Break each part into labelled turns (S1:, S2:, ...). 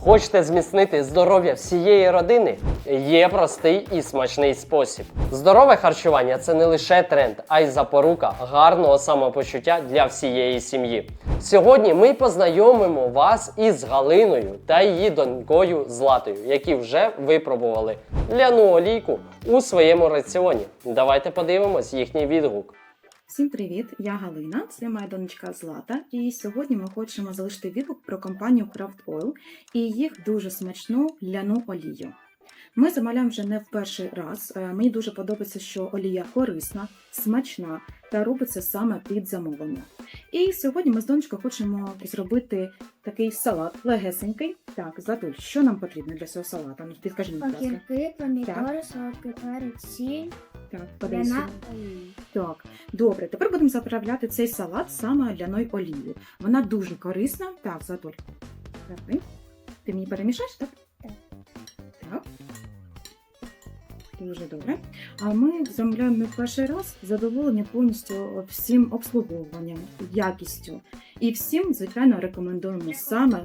S1: Хочете зміцнити здоров'я всієї родини? Є простий і смачний спосіб. Здорове харчування це не лише тренд, а й запорука гарного самопочуття для всієї сім'ї. Сьогодні ми познайомимо вас із Галиною та її донькою Златою, які вже випробували ляну олійку у своєму раціоні. Давайте подивимось їхній відгук.
S2: Всім привіт! Я Галина, це моя донечка Злата. І сьогодні ми хочемо залишити відгук про компанію Craft Oil і їх дуже смачну ляну олію. Ми замовляємо вже не в перший раз. Е, Мені дуже подобається, що олія корисна, смачна та робиться саме під замовлення. І сьогодні ми з донечкою хочемо зробити такий салат легесенький. Так, Златуль, що нам потрібно для цього салату? Ну, підкажи мені, будь ласка.
S3: Огірки, помідори, солодкий перець, сіль,
S2: Так,
S3: ляна.
S2: Так, добре. Тепер будемо заправляти цей салат саме ляною олією. Вона дуже корисна. Так, Затуль. Давай. Ти мені перемішаєш, так?
S3: Так.
S2: Так. Дуже добре. А ми замовляємо не в перший раз задоволені повністю всім обслуговуванням, якістю. І всім, звичайно, рекомендуємо саме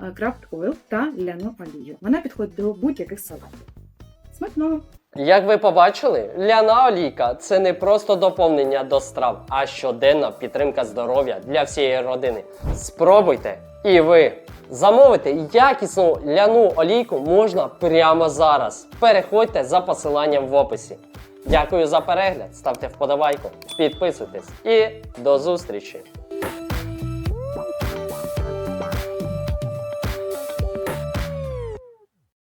S2: е, Craft Oil та ляну олію. Вона підходить до будь-яких салатів. Смачного!
S1: Як ви побачили, ляна олійка це не просто доповнення до страв, а щоденна підтримка здоров'я для всієї родини. Спробуйте і ви замовити якісну ляну олійку можна прямо зараз. Переходьте за посиланням в описі. Дякую за перегляд, ставте вподобайку, підписуйтесь і до зустрічі!